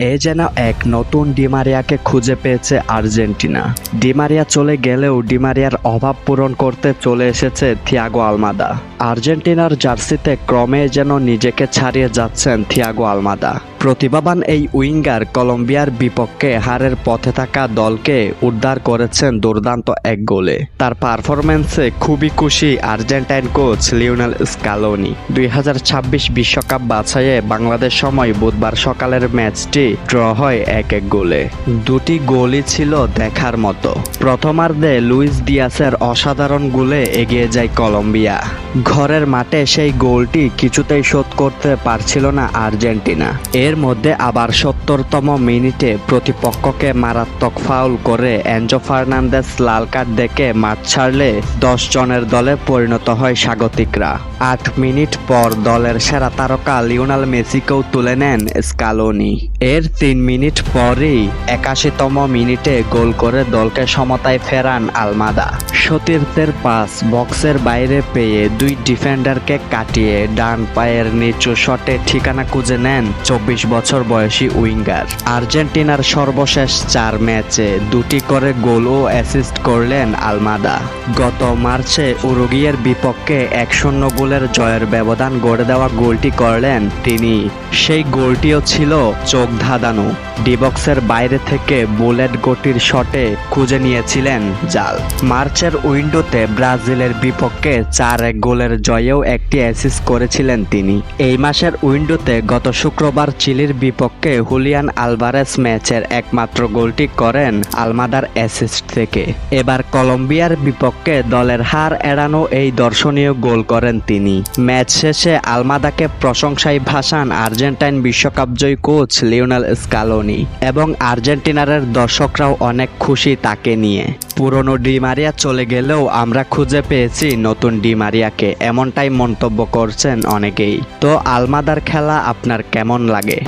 এ যেন এক নতুন ডিমারিয়াকে খুঁজে পেয়েছে আর্জেন্টিনা। ডিমারিয়া চলে গেলেও ডিমারিয়ার অভাব পূরণ করতে চলে এসেছে থিয়াগো আলমাদা। আর্জেন্টিনার জার্সিতে ক্রমে যেন নিজেকে ছাড়িয়ে যাচ্ছেন থিয়াগো আলমাদা। প্রতিভাবান এই উইঙ্গার কলম্বিয়ার বিপক্ষে হারের পথে থাকা দলকে উদ্ধার করেছেন দুর্দান্ত এক গোলে। তার পারফরমেন্সে খুবই খুশি আর্জেন্টাইন কোচ লিওনেল স্কালোনি। দুই বিশ্বকাপ বাছাইয়ে বাংলাদেশ সময় বুধবার সকালের ম্যাচটি ড্র হয় এক এক গোলে। দুটি গোলই ছিল দেখার মতো। প্রথমার্ধে লুইস দিয়াসের অসাধারণ গোলে এগিয়ে যায় কলম্বিয়া। ঘরের মাঠে সেই গোলটি কিছুতেই শোধ করতে পারছিল না আর্জেন্টিনা। এর মধ্যে আবার সত্তরতম মিনিটে প্রতিপক্ষকে মারাত্মক ফাউল করে এনজো ফার্নান্দেস লাল কার্ড দেখে মাঠ ছাড়লে দশ জনের দলে পরিণত হয় স্বাগতিকরা। আট মিনিট পর দলের সেরা তারকা লিওনাল মেসিকেও তুলে নেন স্কালোনি। এর তিন মিনিট পরই একাশিতম মিনিটে গোল করে দলকে সমতায় ফেরান আলমাদা। সতীর্থের পাস বক্সের বাইরে পেয়ে দুই ডিফেন্ডারকে কাটিয়ে ডান পায়ের নিচু শটে ঠিকানা খুঁজে নেন চব্বিশ বছর বয়সী উইঙ্গার। আর্জেন্টিনার সর্বশেষ চার ম্যাচে দুটি করে গোল ও অ্যাসিস্ট করলেন আলমাদা। গত মার্চে উরুগিয়ের বিপক্ষে এক শূন্য গোলের জয়ের ব্যবধান গড়ে দেওয়া গোলটি করলেন তিনি। সেই গোলটিও ছিল চোখ ধাঁধানো। ডিবক্সের বাইরে থেকে বুলেট গতির শটে খুঁজে নিয়েছিলেন জাল। মার্চের উইন্ডোতে ব্রাজিলের বিপক্ষে চার এক গোলের জয়েও একটি অ্যাসিস্ট করেছিলেন তিনি। এই মাসের উইন্ডোতে গত শুক্রবার চিলির বিপক্ষে হুলিয়ান আলভারেস ম্যাচের একমাত্র গোলটি করেন আলমাদার অ্যাসিস্ট থেকে। এবার কলম্বিয়ার বিপক্ষে দলের হার এড়ানো এই দর্শনীয় গোল করেন তিনি। ম্যাচ শেষে আলমাদাকে প্রশংসায় ভাসান আর্জেন্টাইন বিশ্বকাপজয়ী কোচ লিওনেল স্কালোনি এবং আর্জেন্টিনারের দর্শকরাও অনেক খুশি তাকে নিয়ে। পুরনো ডিমারিয়া চলে গেলেও আমরা খুঁজে পেয়েছি নতুন ডিমারিয়াকে এমনটাই মন্তব্য করছেন অনেকেই। তো আলমাদার খেলা আপনার কেমন লাগে?